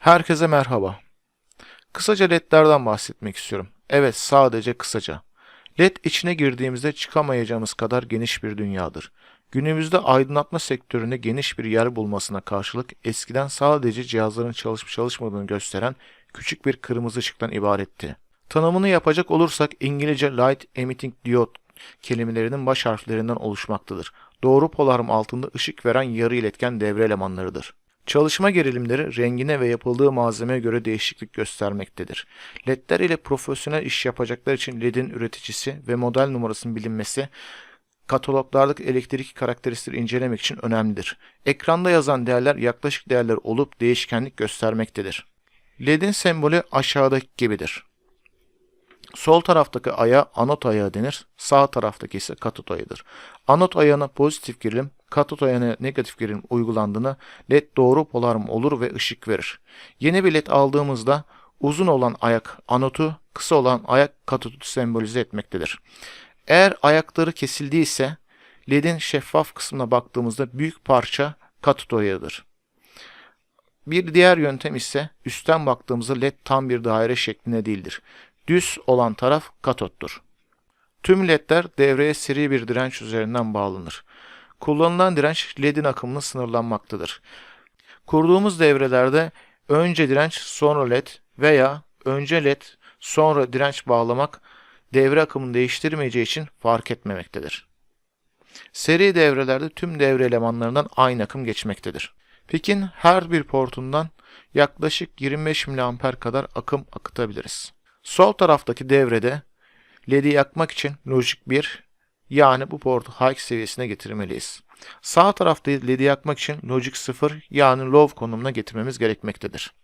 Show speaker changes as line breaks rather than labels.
Herkese merhaba. Kısaca ledlerden bahsetmek istiyorum. Evet, sadece kısaca. Led içine girdiğimizde çıkamayacağımız kadar geniş bir dünyadır. Günümüzde aydınlatma sektöründe geniş bir yer bulmasına karşılık eskiden sadece cihazların çalışıp çalışmadığını gösteren küçük bir kırmızı ışıktan ibaretti. Tanımını yapacak olursak İngilizce Light Emitting Diode kelimelerinin baş harflerinden oluşmaktadır. Doğru polarım altında ışık veren yarı iletken devre elemanlarıdır. Çalışma gerilimleri rengine ve yapıldığı malzemeye göre değişiklik göstermektedir. LED'ler ile profesyonel iş yapacaklar için LED'in üreticisi ve model numarasının bilinmesi kataloglardaki elektrik karakteristikleri incelemek için önemlidir. Ekranda yazan değerler yaklaşık değerler olup değişkenlik göstermektedir. LED'in sembolü aşağıdaki gibidir. Sol taraftaki aya anot ayağı denir, sağ taraftaki ise katot ayağıdır. Anot ayağına pozitif gerilim, katot ayağına negatif gerilim uygulandığında led doğru polarım olur ve ışık verir. Yeni bir led aldığımızda uzun olan ayak anotu, kısa olan ayak katotu sembolize etmektedir. Eğer ayakları kesildiyse ledin şeffaf kısmına baktığımızda büyük parça katot ayağıdır. Bir diğer yöntem ise üstten baktığımızda led tam bir daire şeklinde değildir. Düz olan taraf katottur. Tüm ledler devreye seri bir direnç üzerinden bağlanır. Kullanılan direnç ledin akımını sınırlanmaktadır. Kurduğumuz devrelerde önce direnç sonra led veya önce led sonra direnç bağlamak devre akımını değiştirmeyeceği için fark etmemektedir. Seri devrelerde tüm devre elemanlarından aynı akım geçmektedir. Pekin her bir portundan yaklaşık 25 mA kadar akım akıtabiliriz. Sol taraftaki devrede LED'i yakmak için lojik 1 yani bu portu high seviyesine getirmeliyiz. Sağ tarafta LED'i yakmak için lojik 0 yani low konumuna getirmemiz gerekmektedir.